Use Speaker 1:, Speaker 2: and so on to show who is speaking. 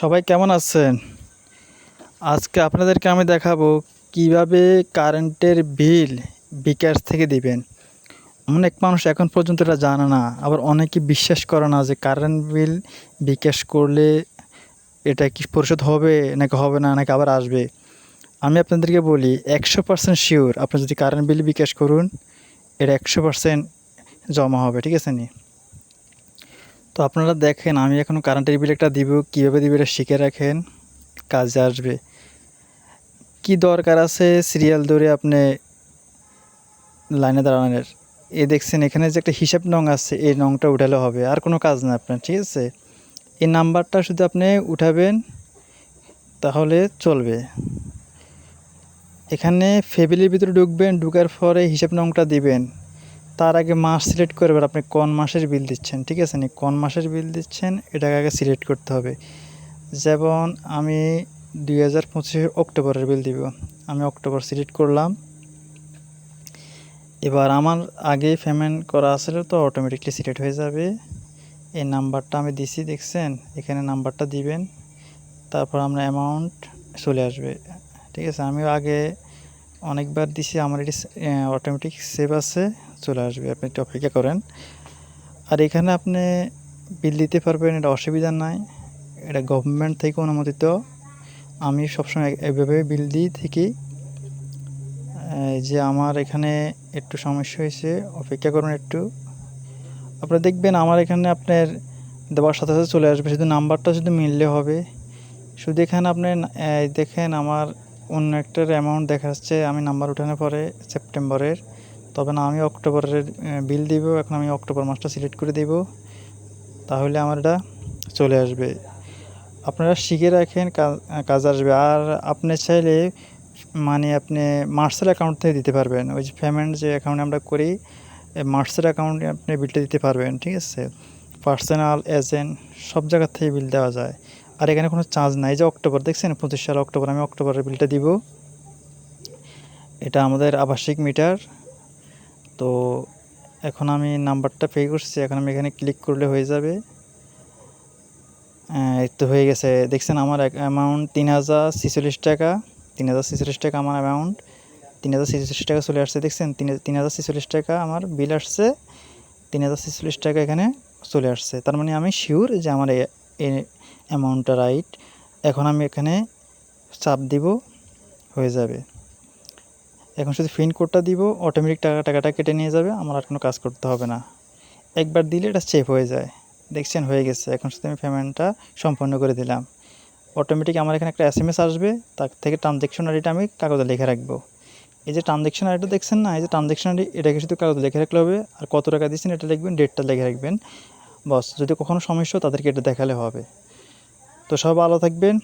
Speaker 1: সবাই কেমন আছেন? আজকে আপনাদেরকে আমি দেখাবো কীভাবে কারেন্টের বিল বিকাশ থেকে দিবেন। অনেক মানুষ এখন পর্যন্ত এটা জানে না, আবার অনেকে বিশ্বাস করে না যে কারেন্ট বিল বিকাশ করলে এটা কি পরিশোধ হবে নাকি হবে না, নাকি আবার আসবে। আমি আপনাদেরকে বলি, একশো পার্সেন্ট শিওর আপনি যদি কারেন্ট বিল বিকাশ করুন, এটা একশো পার্সেন্ট জমা হবে, ঠিক আছে নি? তো আপনারা দেখেন, আমি এখন কারেন্টের বিল একটা দিব, কীভাবে দিব এটা শিখে রাখেন, কাজে আসবে। কি দরকার আছে সিরিয়াল ধরে আপনি লাইনে দাঁড়ানোর? এ দেখছেন, এখানে যে একটা হিসাব নং আছে, এই নংটা উঠালে হবে, আর কোনো কাজ না আপনার, ঠিক আছে? এই নাম্বারটা শুধু আপনি উঠাবেন, তাহলে চলবে। এখানে ফ্যামিলির ভিতরে ঢুকবেন, ঢুকার পরে হিসাব নংটা দিবেন। তার আগে মাস সিলেক্ট করবেন আপনি কোন মাসের বিল দিচ্ছেন, ঠিক আছে? নি কোন মাসের বিল দিচ্ছেন, এটাকে আগে সিলেক্ট করতে হবে। যেমন আমি দুই হাজার পঁচিশের অক্টোবরের বিল দিব। আমি অক্টোবর সিলেক্ট করলাম। এবার আমার আগে পেমেন্ট করা আছে তো অটোমেটিকলি সিলেক্ট হয়ে যাবে। এই নাম্বারটা আমি দিছি, দেখছেন? এখানে নাম্বারটা দিবেন। তারপর আমরা অ্যামাউন্ট চলে আসবে। ঠিক আছে? আমি আগে অনেকবার দিছি, আমার এটি অটোমেটিক সেভ আছে, চলে আসবে, আপনি একটু অপেক্ষা করেন। আর এখানে আপনি বিল দিতে পারবেন, এটা অসুবিধা নাই, এটা গভর্নমেন্ট থেকে অনুমোদিত। আমি সবসময় এভাবে বিল দিই থেকে যে আমার এখানে একটু সমস্যা হয়েছে, অপেক্ষা করুন একটু। আপনারা দেখবেন, আমার এখানে আপনার দেওয়ার সাথে সাথে চলে আসবে, শুধু নাম্বারটা শুধু মিললে হবে। শুধু এখানে আপনি দেখেন আমার অন্য একটার অ্যামাউন্ট দেখা যাচ্ছে, আমি নাম্বার উঠানোর পরে সেপ্টেম্বরের তবে না, আমি অক্টোবরের বিল দিব, এখন আমি অক্টোবর মাসটা সিলেক্ট করে দেব, তাহলে আমার এটা চলে আসবে। আপনারা শিখে রাখেন কাজ আসবে, আর আপনি চাইলে মানে আপনি মার্সেল অ্যাকাউন্ট থেকে দিতে পারবেন, ওই যে পেমেন্ট যে অ্যাকাউন্টে আমরা করি মার্সেল অ্যাকাউন্টে আপনি বিলটা দিতে পারবেন, ঠিক আছে? পার্সোনাল এজেন্ট সব জায়গার থেকে বিল দেওয়া যায়। আর এখানে কোনো চার্জ নাই যে অক্টোবর, দেখছেন? পঁচিশ সাল অক্টোবর, আমি অক্টোবরের বিলটা দিব। এটা আমাদের আবাসিক মিটার তো এখন আমি নাম্বারটা পে করছি, এখন আমি এখানে ক্লিক করলে হয়ে যাবে। তো হয়ে গেছে। দেখছেন আমার অ্যামাউন্ট তিন হাজার ছেচল্লিশ টাকা। তিন হাজার ছেচল্লিশ টাকা আমার অ্যামাউন্ট তিন হাজার ছেচল্লিশ টাকা চলে আসছে, দেখছেন? তিন তিন হাজার ছেচল্লিশ টাকা আমার বিল আসছে। তিন হাজার ছেচল্লিশ টাকা এখানে চলে আসছে। তার মানে আমি শিওর যে আমার অ্যামাউন্টটা রাইট এখন আমি এখানে চাপ দিব, হয়ে যাবে। এখন শুধু পিন কোডটা দিব অটোমেটিক টাকা, টাকাটা কেটে নিয়ে যাবে, আমার আর কোনো কাজ করতে হবে না। একবার দিলে এটা সেভ হয়ে যায়। দেখছেন, হয়ে গেছে। এখন শুধু আমি পেমেন্টটা সম্পন্ন করে দিলাম। অটোমেটিক আমার এখানে একটা এস আসবে, তার থেকে ট্রানজ্যাকশন আইডিটা আমি কাগজে লিখে রাখব। এই যে ট্রানজ্যাকশন আইডিটা দেখছেন না, এই যে ট্রানজ্যাকশন আইডি এটাকে শুধু কাগজে লিখে রাখলে হবে। আর কত টাকা দিচ্ছেন, এটা লিখবেন ডেটটা লিখে রাখবেন। বস, যদি কখনো সমস্যা তাদেরকে এটা দেখালে হবে। তো সব ভালো থাকবেন।